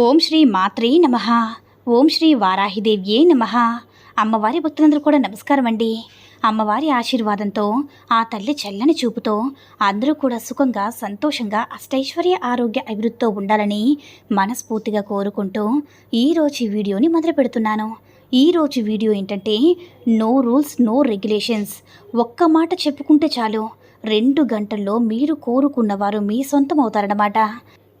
ఓం శ్రీ మాత్రే నమ. ఓం శ్రీ వారాహిదేవ్యే నమ. అమ్మవారి భక్తులందరూ కూడా నమస్కారం అండి. అమ్మవారి ఆశీర్వాదంతో ఆ తల్లి చల్లని చూపుతో అందరూ కూడా సుఖంగా సంతోషంగా అష్టైశ్వర్య ఆరోగ్య అభివృద్ధితో ఉండాలని మనస్ఫూర్తిగా కోరుకుంటూ ఈరోజు వీడియోని మొదలు పెడుతున్నాను. ఈరోజు వీడియో ఏంటంటే నో రూల్స్ నో రెగ్యులేషన్స్. ఒక్క మాట చెప్పుకుంటే చాలు. రెండు గంటల్లో మీరు కోరుకున్నవారు మీ సొంతం అవుతారన్నమాట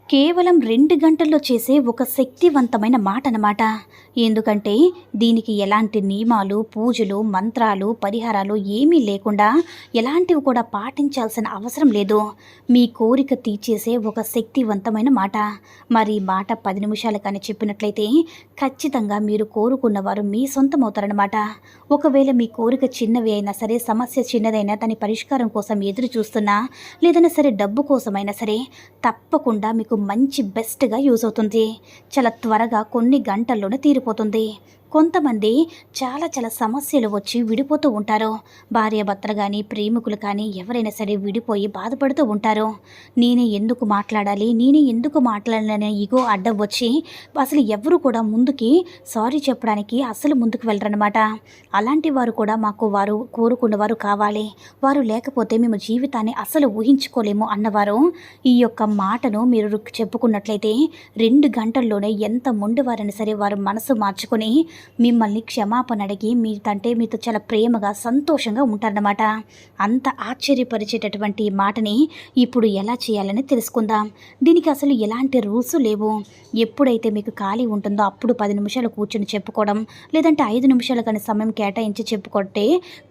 కేవలం రెండు గంటల్లో చేసే ఒక శక్తివంతమైన మాట అన్నమాట ఎందుకంటే దీనికి ఎలాంటి నియమాలు పూజలు మంత్రాలు పరిహారాలు ఏమీ లేకుండా ఎలాంటివి కూడా పాటించాల్సిన అవసరం లేదు. మీ కోరిక తీర్చేసే ఒక శక్తివంతమైన మాట. మరి మాట పది నిమిషాలు కానీ చెప్పినట్లయితే ఖచ్చితంగా మీరు కోరుకున్నవారు మీ సొంతం అవుతారనమాట ఒకవేళ మీ కోరిక చిన్నవి అయినా సరే సమస్య చిన్నదైనా దాని పరిష్కారం కోసం ఎదురు చూస్తున్నా లేదైనా సరే డబ్బు కోసమైనా సరే తప్పకుండా మీకు మంచి బెస్ట్గా యూజ్ అవుతుంది. చాలా త్వరగా కొన్ని గంటల్లోనే తీరిపోతుంది. కొంతమంది చాలా చాలా సమస్యలు వచ్చి విడిపోతూ ఉంటారు. భార్యాభర్తలు కానీ ప్రేమికులు కానీ ఎవరైనా సరే విడిపోయి బాధపడుతూ ఉంటారు. నేనే ఎందుకు మాట్లాడాలి? నేనే ఎందుకు మాట్లాడాలనే ఈగో అడ్డం వచ్చి అసలు ఎవరు కూడా ముందుకి సారీ చెప్పడానికి అసలు ముందుకు వెళ్ళరనమాట అలాంటి వారు కూడా మాకు వారు కోరుకున్నవారు కావాలి. వారు లేకపోతే మేము జీవితాన్ని అసలు ఊహించుకోలేము అన్నవారు. ఈ యొక్క మాటను మీరు చెప్పుకున్నట్లయితే రెండు గంటల్లోనే ఎంత మొండివారైనా సరే వారు మనసు మార్చుకొని మిమ్మల్ని క్షమాపణ అడిగి మీతంటే మీతో చాలా ప్రేమగా సంతోషంగా ఉంటారన్నమాట. అంత ఆశ్చర్యపరిచేటటువంటి మాటని ఇప్పుడు ఎలా చేయాలని తెలుసుకుందాం. దీనికి అసలు ఎలాంటి రూల్స్ లేవు. ఎప్పుడైతే మీకు ఖాళీ ఉంటుందో అప్పుడు పది నిమిషాలు కూర్చొని చెప్పుకోవడం లేదంటే ఐదు నిమిషాలు కానీ సమయం కేటాయించి చెప్పుకుంటే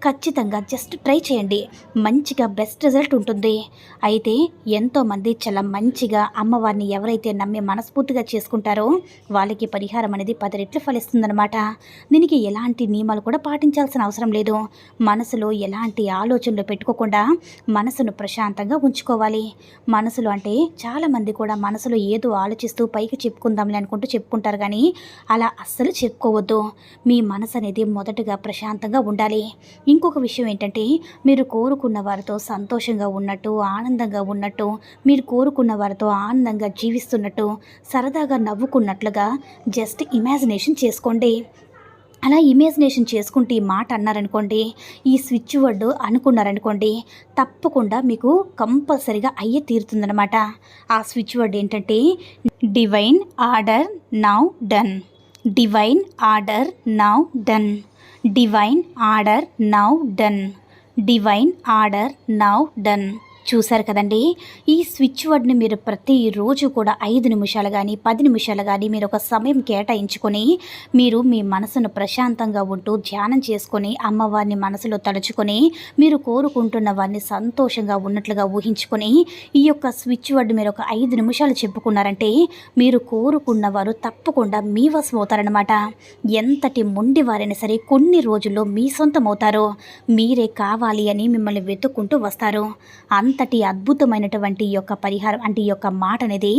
ఖచ్చితంగా జస్ట్ ట్రై చేయండి. మంచిగా బెస్ట్ రిజల్ట్ ఉంటుంది. అయితే ఎంతోమంది చాలా మంచిగా అమ్మవారిని ఎవరైతే నమ్మి మనస్ఫూర్తిగా చేసుకుంటారో వాళ్ళకి పరిహారం అనేది పది రెట్లు ఫలిస్తుందన్నమాట. దీనికి ఎలాంటి నియమాలు కూడా పాటించాల్సిన అవసరం లేదు. మనసులో ఎలాంటి ఆలోచనలు పెట్టుకోకుండా మనసును ప్రశాంతంగా ఉంచుకోవాలి. మనసులో అంటే చాలామంది కూడా మనసులో ఏదో ఆలోచిస్తూ పైకి చెప్పుకుందాంలే అనుకుంటూ చెప్పుకుంటారు కానీ అలా అస్సలు చెప్పుకోవద్దు. మీ మనసు అనేది మొదటగా ప్రశాంతంగా ఉండాలి. ఇంకొక విషయం ఏంటంటే మీరు కోరుకున్న వారితో సంతోషంగా ఉన్నట్టు ఆనందంగా ఉన్నట్టు మీరు కోరుకున్న వారితో ఆనందంగా జీవిస్తున్నట్టు సరదాగా నవ్వుకున్నట్లుగా జస్ట్ ఇమాజినేషన్ చేసుకోండి. అలా ఇమేజినేషన్ చేసుకుంటే ఈ మాట అన్నారనుకోండి ఈ స్విచ్ వర్డ్ అనుకున్నారనుకోండి తప్పకుండా మీకు కంపల్సరిగా అయ్యే తీరుతుందనమాట ఆ స్విచ్ వర్డ్ ఏంటంటే divine order now done divine order now done divine order now done divine order now done చూశారు కదండి. ఈ స్విచ్ వర్డ్ని మీరు ప్రతిరోజు కూడా ఐదు నిమిషాలు కానీ పది నిమిషాలు కానీ మీరు ఒక సమయం కేటాయించుకొని మీరు మీ మనసును ప్రశాంతంగా ఉంటూ ధ్యానం చేసుకొని అమ్మవారిని మనసులో తలుచుకొని మీరు కోరుకుంటున్న వారిని సంతోషంగా ఉన్నట్లుగా ఊహించుకొని ఈ యొక్క స్విచ్ వర్డ్ మీరు ఒక ఐదు నిమిషాలు చెప్పుకున్నారంటే మీరు కోరుకున్న వారు తప్పకుండా మీ వశం అవుతారనమాట ఎంతటి మొండి వారైనా సరే కొన్ని రోజుల్లో మీ సొంతం అవుతారో మీరే కావాలి అని మిమ్మల్ని వెతుక్కుంటూ వస్తారు. అంతటి అద్భుతమైనటువంటి ఈ యొక్క పరిహారం అంటే ఈ యొక్క మాట అనేది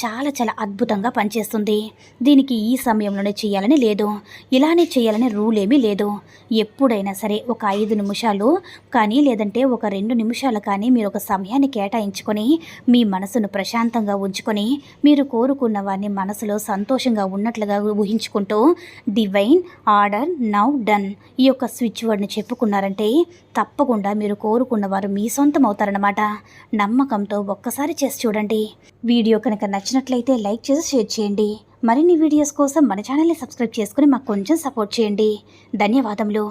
చాలా చాలా అద్భుతంగా పనిచేస్తుంది. దీనికి ఈ సమయంలోనే చేయాలని లేదు. ఇలానే చేయాలని రూల్ ఏమీ లేదు. ఎప్పుడైనా సరే ఒక ఐదు నిమిషాలు కానీ లేదంటే ఒక రెండు నిమిషాలు కానీ మీరు ఒక సమయాన్ని కేటాయించుకొని మీ మనసును ప్రశాంతంగా ఉంచుకొని మీరు కోరుకున్న వారిని మనసులో సంతోషంగా ఉన్నట్లుగా ఊహించుకుంటూ డివైన్ ఆర్డర్ నౌ డన్ ఈ యొక్క స్విచ్ వర్డ్ని చెప్పుకున్నారంటే తప్పకుండా మీరు కోరుకున్న వారు మీ సొంతం అవుతారనమాట నమ్మకంతో ఒక్కసారి చేసి చూడండి. వీడియో కనుక నచ్చినట్లయితే లైక్ చేసి షేర్ చేయండి. మరిన్ని వీడియోస్ కోసం మన ఛానల్ని సబ్స్క్రైబ్ చేసుకుని మాకు కొంచెం సపోర్ట్ చేయండి. ధన్యవాదములు.